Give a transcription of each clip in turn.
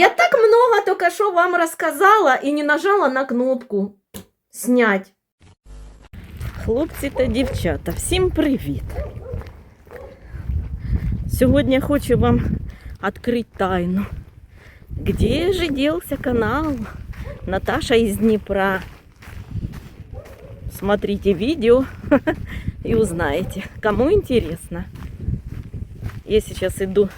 Я так много только что вам рассказала и не нажала на кнопку снять. Хлопці та дівчата, всім привіт! Сьогодні хочу вам відкрити тайну. Где же делся канал Наташа из Днепра? Смотрите видео и узнаете, кому интересно. Я сейчас иду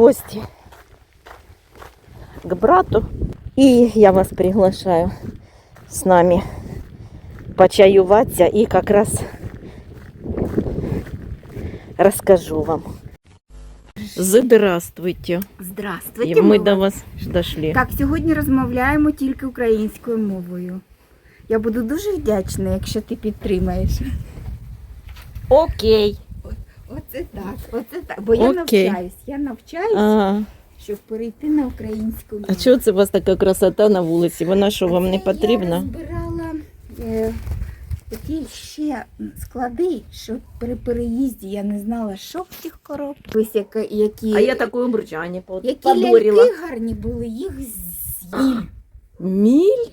гости к брату. И я вас приглашаю с нами почаюваться и как раз расскажу вам. Здравствуйте. Здравствуйте. И мы до вас дошли. Так, сьогодні розмовляємо тільки українською мовою. Я буду дуже вдячна, якщо ти підтримаєш. Окей. Оце так, оце так. Бо я Окей. навчаюсь. Я навчаюсь, А, щоб перейти на українську мову. а чого це у вас така красота на вулиці? Вона що вам не Це Я потрібна? збирала е, такі ще склади, що при переїзді я не знала, що в тих коробках. Ось яка- які, я такою бурчані які ляльки гарні були, їх з'їла. Міль?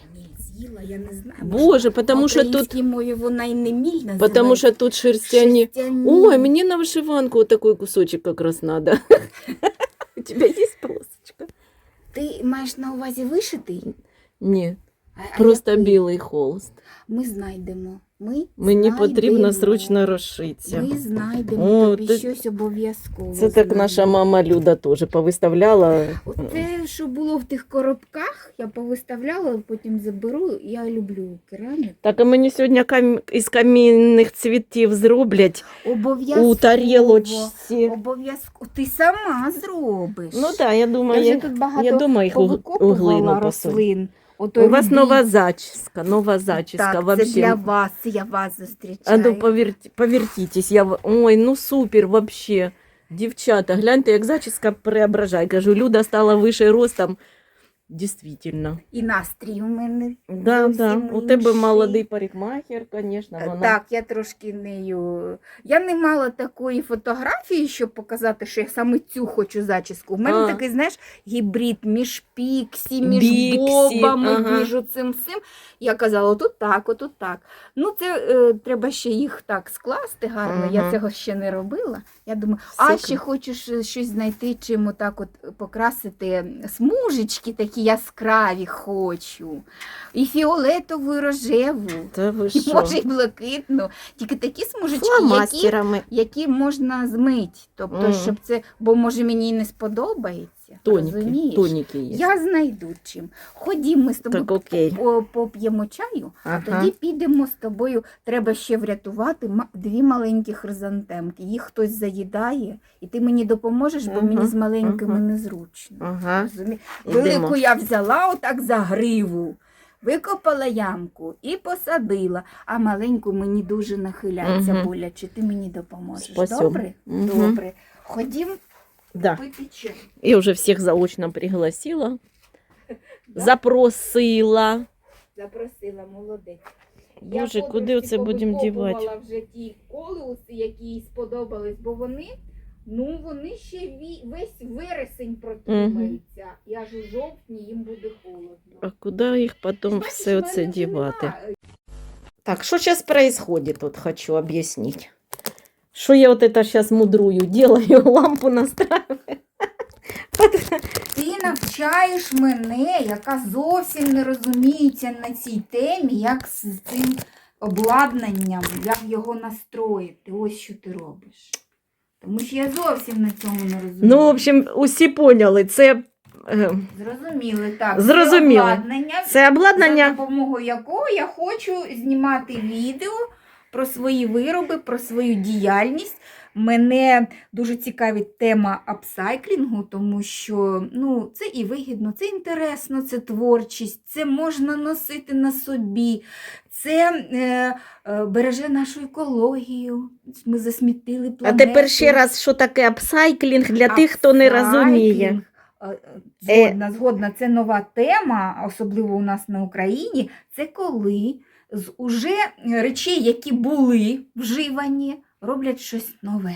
Ні, з'їла, я не знаю. Боже, потому що тут, українській мові вона і не міль називається. потому що тут шерстяні. Шерстяні. Ой, мне на вышиванку вот такой кусочек как раз надо. У тебя есть полосочка? Ти маєш на увазі вишитий? Ні, А- а просто який? білий холст. Ми знайдемо. Ми Мені знайдемо. потрібно срочно розшитися. Ми знайдемо О, тобі ти- щось обов'язково. Це так знайдемо. наша мама Люда теж повиставляла. Оце, що було в тих коробках, я повиставляла, потім заберу. Я люблю кераміку. Так, а мені сьогодні кам... із камінних цвітів зроблять Обов'язково. у тарілочці. Обов'язково. Ти сама зробиш. Ну так, я думаю, я я, тут багато я думаю, їх у, у повикопувала глину посунь. рослин. Ото У вас нова зачіска, нова зачіска Так, вообще. це для вас, я вас А зустрічаю. ну поверті, повертітесь. Я... Ой, ну супер вообще. Дівчата, гляньте, як зачіска преображає. Кажу, Люда стала вище ростом. Дійсно. І настрій у мене. Да, да. У тебе молодий парикмахер, звісно. Вона... Так, я трошки нею. Я не мала такої фотографії, щоб показати, що я саме цю хочу зачіску. У мене А. такий, знаєш, гібрид між піксі, між Біксі, бобами, ага. між оцим всім. Я казала, отут так, отут так. Ну, це е, треба ще їх так скласти гарно. Я цього ще не робила. Я думаю, а ще хочеш е, щось знайти, чим отак от покрасити смужечки такі яскраві хочу. І фіолетову, і рожеву. Та ви І що? може і блакитну. Тільки такі смужечки, які, Фломастерами. які можна змити. Тобто, Мгм. щоб це, бо може мені і не сподобається. Тоніки, розумієш? тоніки є. Я знайду чим. Ходім, ми з тобою Так, окей. по- поп'ємо чаю, а Ага. тоді підемо з тобою. Треба ще врятувати ма- дві маленькі хризантемки. Їх хтось заїдає, і ти мені допоможеш, бо Ага, мені з маленькими ага. незручно. Ага. Розумі- Ідемо. Велику я взяла отак за гриву, викопала ямку і посадила, а маленьку мені дуже нахиляється Мгм. боляче. Ти мені допоможеш. Спасибо. Добре? Мгм. Добре. Ходім Да. Я вже всіх заочно пригласила. Да? Запросила. Запросила, молодець. Боже, Я куди оце будемо дівати? вже ті колеуси, які їй сподобались, бо вони, ну вони ще ві- весь вересень протримаються. І аж у жовтні їм буде холодно. А куди їх потім все в мене це вже дівати? Так, что сейчас происходит, тут хочу объяснить. Что я вот это сейчас мудрую делаю, лампу настраиваю. Ти навчаєш мене, яка зовсім не розуміється на цій темі, як з цим обладнанням, як його настроїти. Ось що ти робиш. Тому що я зовсім на цьому не розумію. Ну, в общем, усі поняли, це, е, Зрозуміли, так. Зрозуміли. Це обладнання, це за допомогою якого я хочу знімати відео про свої вироби, про свою діяльність. Мене дуже цікавить тема апсайклінгу, тому що ну, це і вигідно, це інтересно, це творчість, це можна носити на собі, це е, е, береже нашу екологію. Ми засмітили А тепер ще раз, що таке апсайклінг для тих, хто не розуміє. Апсайклінг, е, Згодна, згодна, це нова тема, особливо у нас на Україні. Це коли з уже речей, які були вживані, роблять щось нове.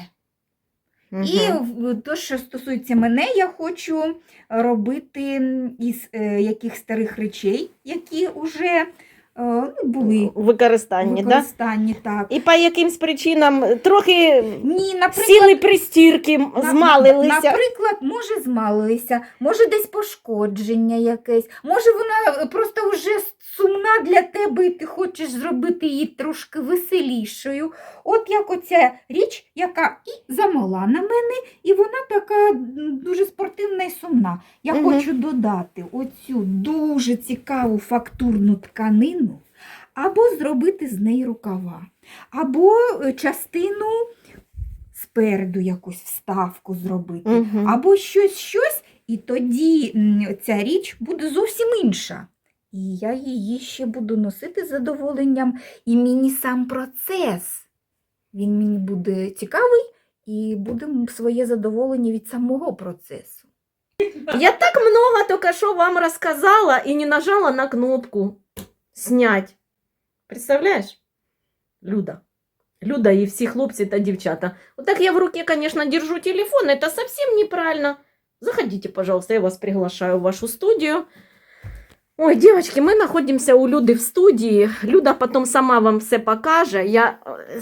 І в- то, що стосується мене, я хочу робити із е, яких старих речей, які вже е, ну, були у в використанні, да? Так. І по якимсь причинам трохи Ні, наприклад, сіли пристірки, На- змалилися. Наприклад, може змалилися, може десь пошкодження якесь, може вона просто вже сумна для тебе, і ти хочеш зробити її трошки веселішою. От як оця річ, яка і замала на мене, і вона така дуже спортивна і сумна. Я Мгм. хочу додати оцю дуже цікаву фактурну тканину, або зробити з неї рукава, або е, частину спереду якусь вставку зробити, Мгм. або щось, щось, і тоді ця річ буде зовсім інша. І я її ще буду носити з задоволенням. І мені сам процес. Він мені буде цікавий і буде своє задоволення від самого процесу. Я так много только что вам рассказала и не нажала на кнопку снять. Представляешь? Люда. Люда и все хлопцы та дівчата. Вот так я в руке, конечно, держу телефон, это совсем неправильно. Заходите, пожалуйста, я вас приглашаю в вашу студию. Ой, девочки, мы находимся у Люды в студии. Люда потом сама вам все покаже. Я... э,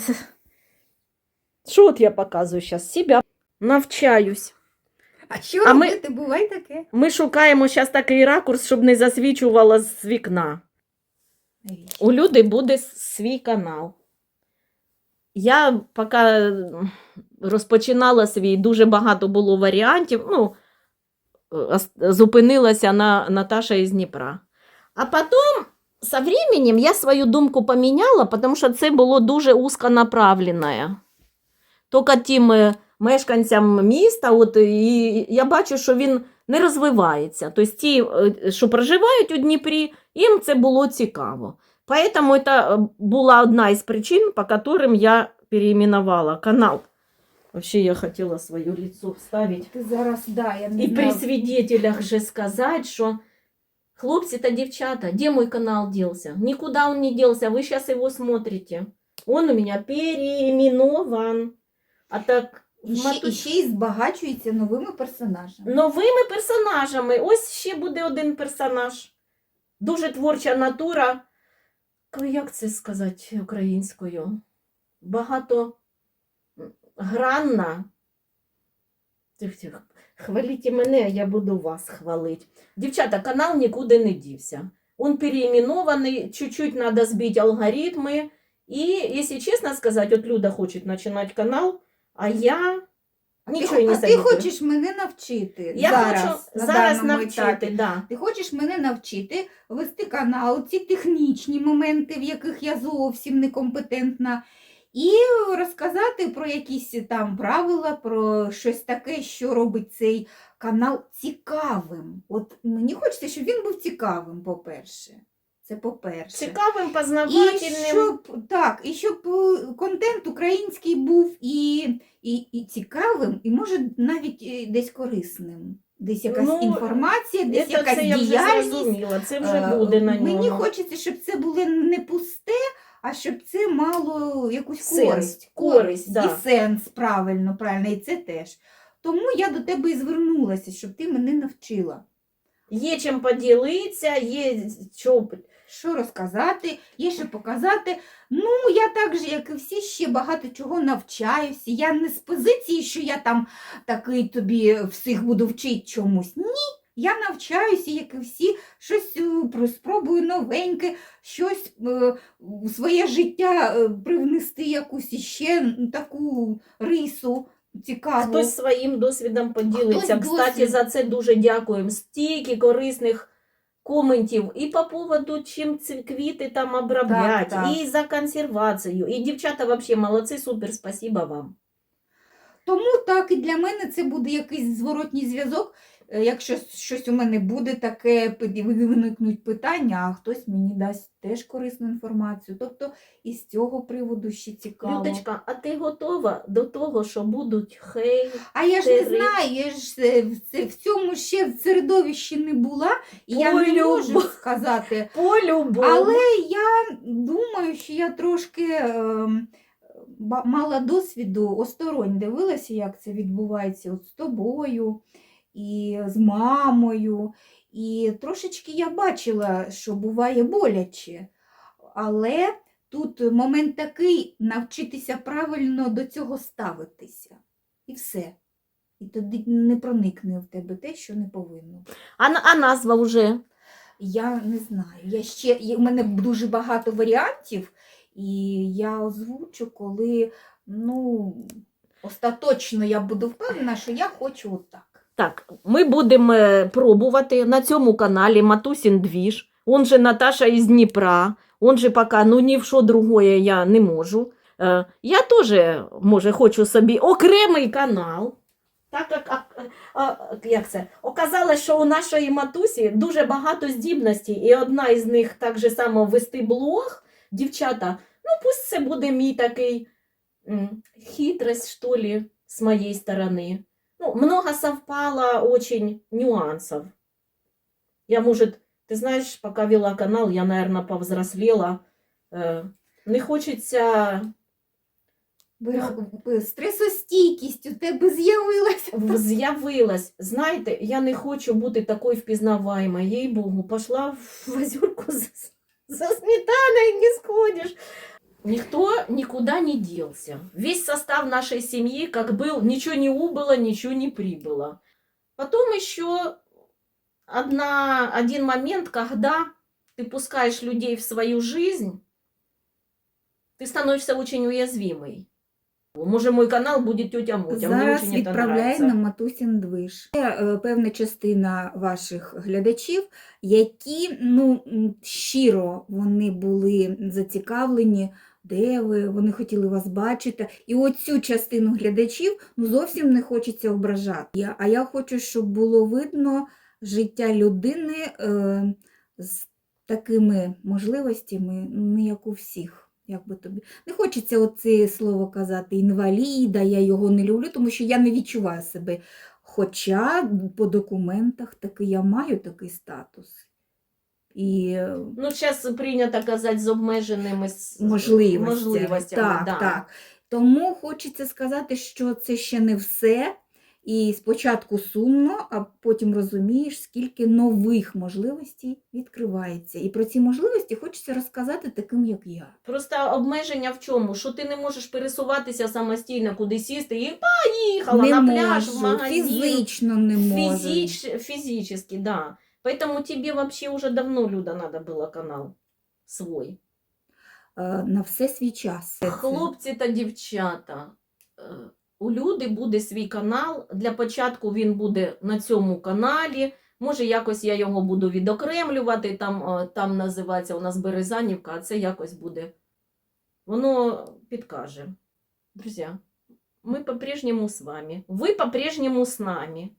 Что вот я показываю сейчас? Себя. Навчаюсь. А що А ми- робити? Буває таке? Ми шукаємо зараз такий ракурс, щоб не засвічувало з вікна. У люди буде свій канал. Я поки розпочинала свій, дуже багато було варіантів. Ну, е, зупинилася на Наташа із Дніпра. А потім, со временем, я свою думку поміняла, тому що це було дуже узконаправлене. Тільки тим е, мешканцям міста, от, і я бачу, що він не розвивається. Тобто ті, е, що проживають у Дніпрі, їм це було цікаво. Поэтому это э, была одна из причин, по которым я переименовала канал. Вообще я хотела свое лицо вставить. Ти зараз, да, я не И при знаю. свидетелях же сказать, что хлопцы-то девчата, где мой канал делся? Никуда он не делся, вы сейчас его смотрите. Он у меня переименован. А так І ще, і ще й збагачується новими персонажами. новими персонажами. Ось ще буде один персонаж. Дуже творча натура. Як це сказати українською? Багато м, гранна. Тих-тих. Хваліть мене, я буду вас хвалити. Дівчата, канал нікуди не дівся. Он переименованный, чуть-чуть надо сбить алгоритмы. И, если честно сказать, вот Люда хочет начинать канал, а я нічого не а ти хочеш мене навчити Я зараз, хочу на зараз даному навчити, етапі. да. Ти хочеш мене навчити вести канал, ці технічні моменти, в яких я зовсім некомпетентна, і розказати про якісь там правила, про щось таке, що робить цей канал цікавим. От мені хочеться, щоб він був цікавим, по-перше. Це по-перше. Цікавим, І познавательним. щоб так, і щоб е, контент український був і, і, і цікавим, і може навіть е, десь корисним. Десь якась Ну, інформація, десь Це, якась це я вже діяльність. зрозуміла, це вже буде на ньому. Мені хочеться, щоб це було не пусте, а щоб це мало якусь Сенс, користь. користь, да. І сенс, правильно, правильно, і це теж. Тому я до тебе і звернулася, щоб ти мене навчила. Є чим поділитися, є що. що розказати, є що показати. Ну, я так же, як і всі, ще багато чого навчаюся. Я не з позиції, що я там такий тобі всіх буду вчити чомусь. Ні. Я навчаюся, як і всі, щось е, про- спробую новеньке, щось е, у своє життя е, привнести якусь іще таку рису цікаву. Хтось своїм досвідом поділиться. Хтось Кстати, досвід. за це дуже дякуємо. Стільки корисних коментів і по поводу, чим ці квіти там обробляти, Так, так. і за консервацію. І дівчата взагалі молодці, супер, спасіба вам. Тому так і для мене це буде якийсь зворотній зв'язок. Е, Якщо щось у мене буде таке, виникнуть питання, а хтось мені дасть теж корисну інформацію. Тобто із цього приводу ще цікаво. Людочка, а ти готова до того, що будуть хей? а я ж не знаю, я ж е, в цьому ще в середовищі не була, і я не можу сказати. По-любому. Але я думаю, що я трошки ба- мала досвіду, осторонь дивилася, як це відбувається от з тобою і з мамою. І трошечки я бачила, що буває боляче. Але тут момент такий навчитися правильно до цього ставитися. І все. І тоді не проникне в тебе те, що не повинно. А, а назва вже? Я не знаю. Я ще, у мене дуже багато варіантів, і я озвучу, коли ну, остаточно я буду впевнена, що я хочу отак. Так, ми будемо е, пробувати на цьому каналі Матусін Двіж. Он же Наташа із Дніпра. Он же поки ну ні в що другое я не можу. Е, я теж, може, хочу собі окремий канал. Так як, як це? Оказалось, що у нашої матусі дуже багато здібностей, і одна із них так же само вести блог. Дівчата, ну пусть це буде мій такий хитрость, що ли, з моєї сторони. Ну, много совпало очень нюансов. Я, может, ты знаешь, пока вела канал, я, наверное, повзрослела. Э, не хочеться ви- Стресостійкість у тебе з'явилася. з'явилась. Знаєте, я не хочу бути такою впізнаваємою. Їй Богу, пошла в озерку за, за сметаной, не сходишь. Никто никуда не делся. Весь состав нашей семьи, как был, ничего не убыло, ничего не прибыло. Потом еще одна, один момент, когда ты пускаешь людей в свою жизнь, ты становишься очень уязвимой. Может, мой канал будет тетя Мотя. Мне Зараз очень это відправляє нравится. на матусін движ. Є е, певна частина ваших глядачів, які ну, м, щиро вони були зацікавлені, Де ви, вони хотіли вас бачити. І оцю частину глядачів ну, зовсім не хочеться ображати. А я хочу, щоб було видно життя людини е, з такими можливостями, ну, не як у всіх. Як би тобі не хочеться оце слово казати інваліда, я його не люблю, тому що я не відчуваю себе. Хоча по документах таки я маю такий статус. І е, Ну, сейчас принято казати з обмеженими можливості. можливостями. Так, да. так. Тому хочеться сказати, що це ще не все. І спочатку сумно, а потім розумієш, скільки нових можливостей відкривається. І про ці можливості хочеться розказати таким, як я. Просто обмеження в чому? Що ти не можеш пересуватися самостійно куди сісти і поїхала не на пляж, можу, в магазин. фізично не можу. Физич, физически, да. Поэтому тебе вообще уже давно, Люда, надо было канал свой. Е, На все свій час. Хлопці та дівчата, е, у Люди буде свій канал. Для початку він буде на цьому каналі. Може, якось я його буду відокремлювати. Там, е, там називається у нас Березанівка, а це якось буде. Воно підкаже. Друзі, ми по-прежнему з вами. Ви по-прежнему з нами.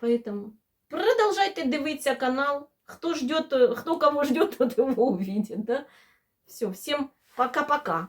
Поэтому продолжайте дивитися канал. Хто ждет, хто кого ждет, тот его увидит. Да? Все, всем пока-пока.